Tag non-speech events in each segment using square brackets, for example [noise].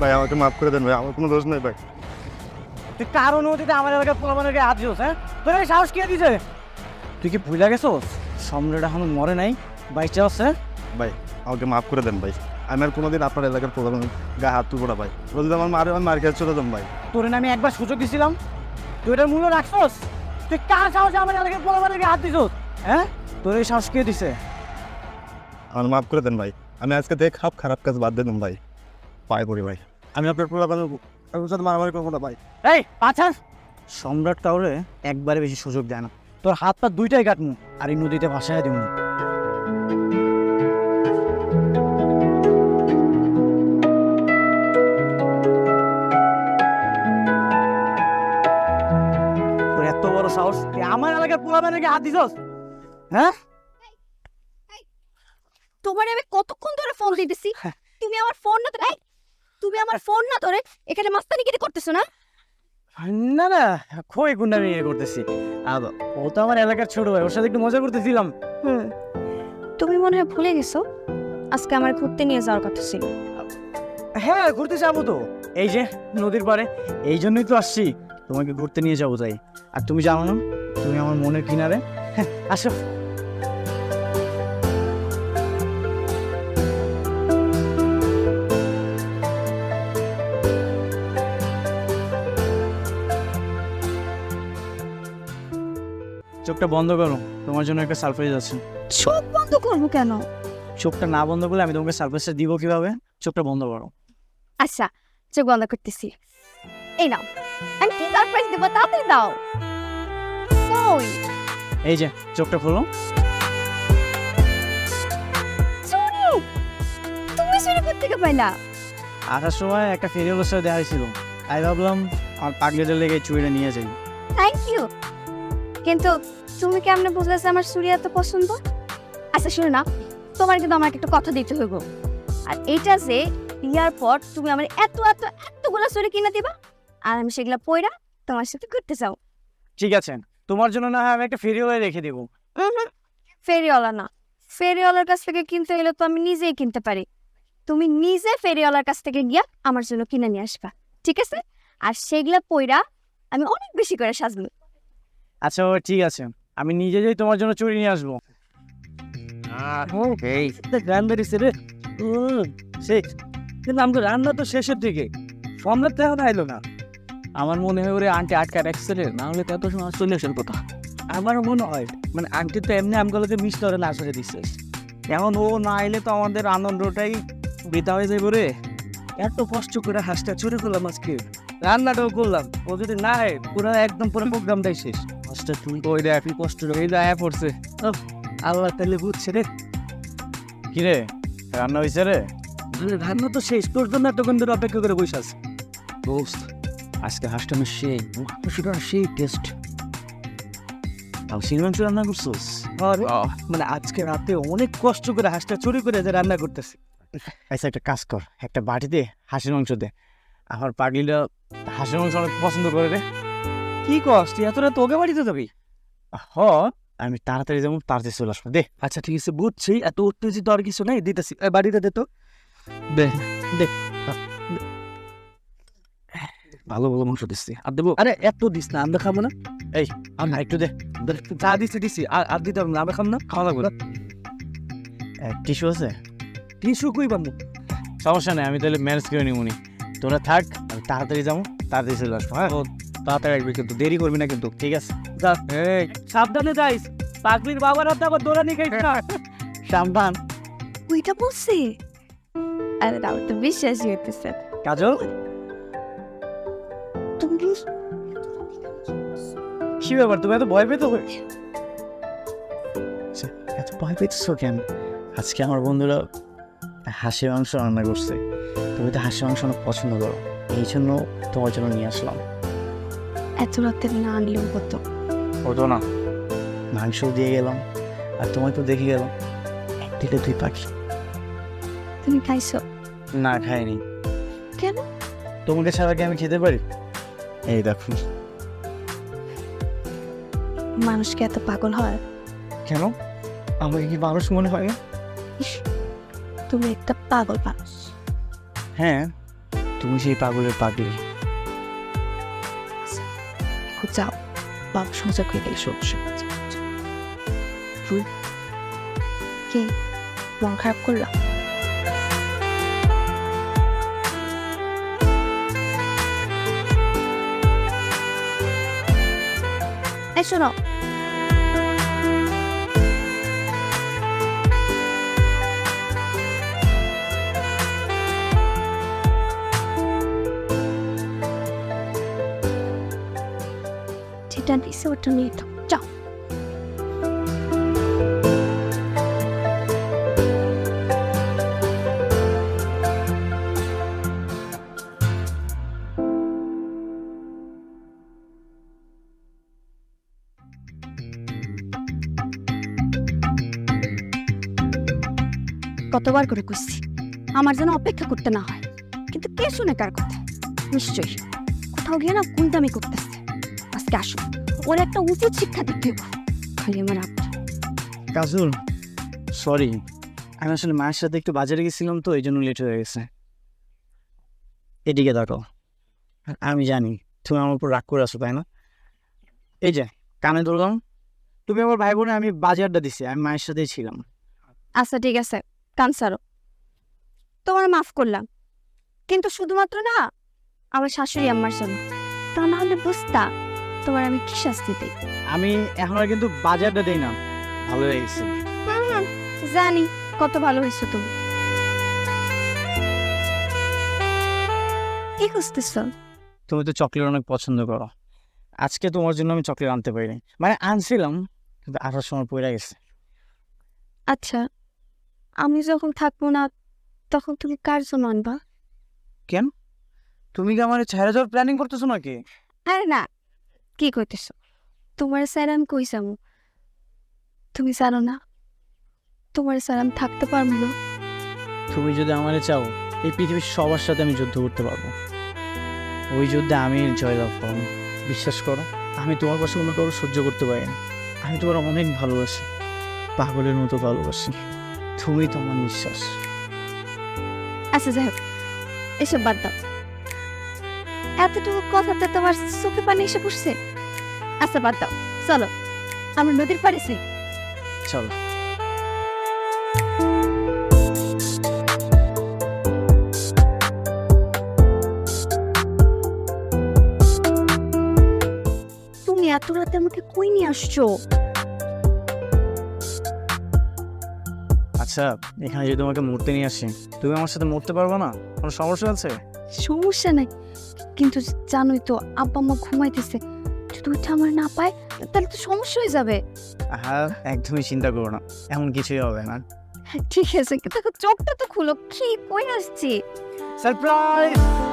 ভাই আমাকে মাফ করে দেন ভাই আমার কোনো দোষ নেই ভাই। তুই কার অনুমতিতে আমার এলাকার পোলাপানের গায়ে হাত দিস হ্যাঁ? তোর এই সাহস কে দিছে? তুই কি ভুলে গেছোস? সম্রাট এখনও মরে নাই বাইচে আছে ভাই আমাকে মাফ করে দেন ভাই। আমি আর কোনোদিন আপনার এলাকার প্রধান গায়ে হাত তুলবো না ভাই। যদি আমার মারে আমি মার্কেট চলে যাম ভাই। তোর না আমি একবার সুযোগ দিছিলাম। তুই এটার মূল্য রাখছস? তুই কার সাহসে আমার এলাকার পোলাপানের গায়ে হাত দিছস হ্যাঁ? তোর এই সাহস কে দিছে? আমার মাফ করে দেন ভাই। আমি আজকে দেখ খাপ খারাপ কাজ বাদ দিলাম ভাই। পায়ে পড়ি ভাই। আমি আপনার প্রধান সাথে মারামারি করব না ভাই। এই আচ্ছা সম্রাট কাউরে একবারে বেশি সুযোগ দেয় না। তোর হাত পা দুইটাই কাটমু আর এই নদীতে ভাসায় দিমু। তোর এত বড় সাহস তুই আমার এলাকার পোলাপানের হাত দিছস? হ্যাঁ? তোমার আমি কতক্ষণ ধরে ফোন দিতেছি? হ্যাঁ। তুমি আমার ফোন না এই, তুমি আমার ফোন না ধরে এখানে মাস্তানি কেটে করতেছো না? না না খই গুন্ডা আমি ইয়ে করতেছি? আর ও তো আমার এলাকার ছোট ভাই ওর সাথে একটু মজা করতেছিলাম। হুম। তুমি মনে হয় ভুলে গেছো? আজকে আমার ঘুরতে নিয়ে যাওয়ার কথা ছিল। হ্যাঁ ঘুরতে যাব তো। এই যে নদীর পাড়ে। এই জন্যই তো আসছি। তোমাকে ঘুরতে নিয়ে যাব তাই। আর তুমি জানো না তুমি আমার মনের কিনারে। হ্যাঁ, আসো। চোখটা বন্ধ করো তোমার জন্য একটা সারপ্রাইজ আছে। চোখ বন্ধ করব কেন? চোখটা না বন্ধ করলে আমি তোমাকে সারপ্রাইজটা দিব কীভাবে? চোখটা বন্ধ করো। আচ্ছা চোখ বন্ধ করতেছি। এই নাও আমি কি সারপ্রাইজ দেবো তাড়াতাড়ি দাও। কই? এই যে চোখটা খোলো। তুমি চুরি করতে কে পাইলা? আসার সময় একটা ফেরিওয়ালার সাথে দেখা হয়েছিল। তাই ভাবলাম আমার পাগলিটা লেগে চুড়িটা নিয়ে যাই। থ্যাংক ইউ কিন্তু তুমি কেমনে বুঝলে আমার চুরি এত পছন্দ? আচ্ছা শুনো না। তোমার কিন্তু আমাকে একটা কথা দিতে হইব। আর এইটা যে বিয়ার পর তুমি আমার এত এত এতগুলো চুরি কিনে দিবা আর আমি সেগুলা পয়রা তোমার সাথে ঘুরতে যাও। ঠিক আছে। তোমার জন্য না হয় আমি একটা ফেরিওয়ালায় রেখে দেবো। ফেরিওয়ালা না। ফেরিওয়ালার কাছ থেকে কিনতে গেলে তো আমি নিজেই কিনতে পারি। তুমি নিজে ফেরিওয়ালার কাছ থেকে গিয়া আমার জন্য কিনে নিয়ে আসবা। ঠিক আছে? আর সেগুলা পয়রা আমি অনেক বেশি করে সাজবো। আচ্ছা ঠিক আছে। আমি নিজে যাই তোমার জন্য চুরি নিয়ে আসব। রান্না দিচ্ছে রে সেই কিন্তু আমাকে রান্না তো শেষের দিকে। সম্রাট তো এখন আইলো না। আমার মনে হয় ওরে আন্টি আটকা রাখছে রে না হলে তো এত সময় চলে আসার কথা। আমারও মনে হয় মানে আন্টি তো এমনি আমগুলোকে মিস করে না আসলে দিচ্ছে এখন ও না এলে তো আমাদের আনন্দটাই বৃথা হয়ে যাবে রে। এত কষ্ট করে হাঁসটা চুরি করলাম আজকে। রান্নাটাও করলাম। ও যদি না হয় পুরো একদম পুরো [laughs] প্রোগ্রামটাই শেষ। হাঁসটা চুরি করে দেয় কি কষ্ট এই দায়া পড়ছে। আল্লাহ তাহলে বুঝছে রে। কি রে রান্না হয়েছে রে? রান্না তো শেষ। তোর জন্য এতক্ষণ ধরে অপেক্ষা করে বসে আছে। দোস্ত আজকে হাঁসটা না সেই মাংসটা সেই টেস্ট তাও সিনেমা মাংস রান্না করছোস? মানে আজকে রাতে অনেক কষ্ট করে হাঁসটা চুরি করে যে রান্না করতেছি। আচ্ছা একটা কাজ কর। একটা বাটিতে হাঁসের মাংস দে। আমার পাগলিটা হাঁসের মাংস অনেক পছন্দ করে রে। কি কস? তুই এত রাত ওকে বাড়িতে যাবি? হ আমি তাড়াতাড়ি যেমন তাড়াতাড়ি চলে আসব দে। আচ্ছা ঠিক আছে বুঝছি। এত উত্তেজিত আর কিছু নাই দিতেছি। বাড়িতে দে তো। দে দে। ভালো ভালো মাংস দিচ্ছি। আর দেবো? আরে এত দিস না আমরা খাব না। এই আর না একটু দে। চা দিচ্ছি দিচ্ছি আর আর দিতে না আমরা খাব না খাওয়া লাগবে না। টিস্যু আছে? টিস্যু কই পাবো সমস্যা নেই আমি তাহলে ম্যানেজ করে নিবনি তোরা থাক আমি তাড়াতাড়ি যাব তাড়াতাড়ি চলে আসব হ্যাঁ? তাড়াতাড়ি আসবি কিন্তু দেরি করবি না কিন্তু ঠিক আছে? যা। এই সাবধানে যাইস পাগলির বাবার হাতে আবার দৌড়ানি খাইস না। [laughs] সাবধান। ওইটা বলছে? আরে তো বিশ্বাসই হইতেছে। কাজল? তুমি কি ব্যাপার তুমি এত ভয় পেতে হয়ে এত ভয় পেতেছো কেন? আজকে আমার বন্ধুরা হাসি মাংস রান্না করছে। তুমি তো হাসি মাংস অনেক পছন্দ করো এই জন্য তোমার জন্য নিয়ে আসলাম। এত রাতে না আনলেও হতো। হতো না। মাংস দিয়ে গেলাম আর তোমায় তো দেখে গেলাম এক দিলে দুই পাখি। তুমি খাইছো? না খাইনি। কেন? তোমাকে ছাড়া কি আমি খেতে পারি? এই দেখো। মানুষকে এত পাগল হয়? কেন? আমাকে কি মানুষ মনে হয়? না? তুমি একটা পাগল মানুষ। হ্যাঁ তুমি সেই পাগলের পাগলি। যাও বাবা সজাগ হয়ে গেলে সমস্যা কে মন খারাপ করলাম এই শোনো যেটা দিছে নিয়ে যাও কতবার করে খুঁজছি আমার যেন অপেক্ষা করতে না হয়। কিন্তু কে শুনে কার কথা? নিশ্চয়ই। কোথাও গিয়ে না কুলদামি করতেছে। আজকে আসো। ওর একটা উচিত শিক্ষা দিতে খালি আমার আব্বা কাজল সরি আমি আসলে মায়ের সাথে একটু বাজারে গেছিলাম তো এই জন্য লেট হয়ে গেছে। এদিকে দেখো আমি জানি তুমি আমার উপর রাগ করে আসো তাই না? এই যে কানে ধরলাম তুমি আমার ভাই বোনে আমি বাজারটা দিছি আমি মায়ের সাথেই ছিলাম। আচ্ছা ঠিক আছে কান সারো তোমার মাফ করলাম কিন্তু শুধুমাত্র না আমার শাশুড়ি আম্মার জন্য। তা না হলে বুঝতা তোমার আমি কি শাস্তি দিই? আমি এখন আর কিন্তু বাজারটা দেই না। ভালো হয়ে গেছে জানি কত ভালো হয়েছো তুমি। কি খুঁজতেছ? তুমি তো চকলেট অনেক পছন্দ করো। আজকে তোমার জন্য আমি চকলেট আনতে পারিনি। মানে আনছিলাম কিন্তু আসার সময় পড়ে গেছে। আচ্ছা আমি যখন থাকব না তখন তুমি কার জন্য আনবা? কেন? তুমি কি আমার ছেড়ে যাওয়ার প্ল্যানিং করতেছো নাকি? আরে না কি কইতেছ? তোমার স্যার আমি কই যাব? তুমি জানো না? তোমার স্যার আমি থাকতে পারব না? তুমি যদি আমারে চাও এই পৃথিবীর সবার সাথে আমি যুদ্ধ করতে পারব। ওই যুদ্ধে আমি জয়লাভ করব। বিশ্বাস করো আমি তোমার পাশে অন্য কারও সহ্য করতে পারি না। আমি তোমার অনেক ভালোবাসি পাগলের মতো ভালোবাসি। তুমি তোমার নিঃশ্বাস। আচ্ছা যাই হোক এসব বাদ দাও। এতটুকু কথাতে তোমার চোখে পানি এসে পড়ছে? আচ্ছা বাদ দাও। চলো আমরা নদীর পাড়ে চলো। তুমি এত রাতে আমাকে কই নিয়ে আসছো? আচ্ছা এখানে যদি তোমাকে মরতে নিয়ে আসি তুমি আমার সাথে মরতে পারবে না? কোনো সমস্যা আছে? সমস্যা নাই কিন্তু জানোই তো আব্বা আম্মা ঘুমাইতেছে। ওইটা আমার না পায় তাহলে তো সমস্যা হয়ে যাবে। হ্যাঁ একদমই চিন্তা করো না এমন কিছুই হবে না। হ্যাঁ, ঠিক আছে কিন্তু চোখটা তো খুলো কি কই আসছি? সারপ্রাইজ!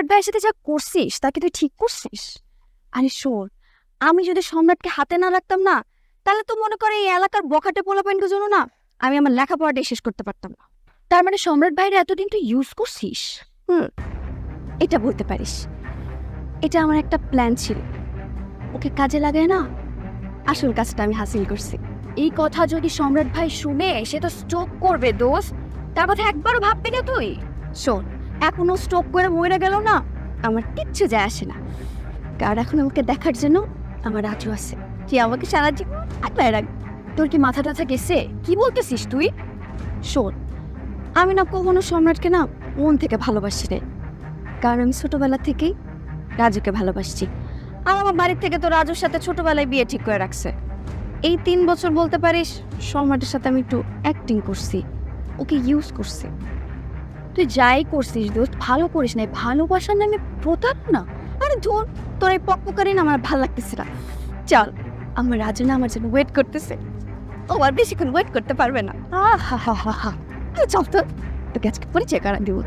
সম্রাট ভাইয়ের সাথে যা করছিস তাকে তুই ঠিক করছিস? আরে শোন, আমি যদি সম্রাটকে হাতে না রাখতাম না, তাহলে তো মনে করে এই এলাকার বখাটে পোলাপাইনকে জন্য না, আমি আমার লেখাপড়াটাই শেষ করতে পারতাম না। তার মানে সম্রাট ভাইয়ের এতদিন তুই ইউজ করছিস? হুম, এটা বলতে পারিস। এটা আমার একটা প্ল্যান ছিল। ওকে কাজে লাগায় না? আসল কাজটা আমি হাসিল করছি। এই কথা যদি সম্রাট ভাই শুনে, সে তো স্ট্রোক করবে দোস্ত। তার কথা একবারও ভাববি না তুই। শোন এখনও স্ট্রোক করে মরে গেল না, আমার কিচ্ছু যায় আসে না। কারণ এখন আমাকে দেখার জন্য আমার রাজু আছে। কি আমাকে সারা জীবন আটলায় তোর কি মাথা টাথা গেছে? কি বলতেছিস তুই? শোন, আমি না কখনো সম্রাটকে না মন থেকে ভালোবাসি রে। কারণ আমি ছোটবেলা থেকেই রাজুকে ভালোবাসছি। আর আমার বাড়ির থেকে তো রাজুর সাথে ছোটবেলায় বিয়ে ঠিক করে রাখছে। এই তিন বছর বলতে পারিস, সম্রাটের সাথে আমি একটু অ্যাক্টিং করছি। ওকে ইউজ করছি। তুই যাই করছিস দোস্ত, ভালো করিস না ভালোবাসার নামে না? আরে ধর, তোর এই পক্ককারী না আমার ভালো লাগতেছে না। চল, আমার রাজনা আমার জন্য ওয়েট করতেছে। ও আর বেশিক্ষণ ওয়েট করতে পারবে না। আ হা হা হা। হা চল তো, তোকে আজকে পরিচয় করা দিব।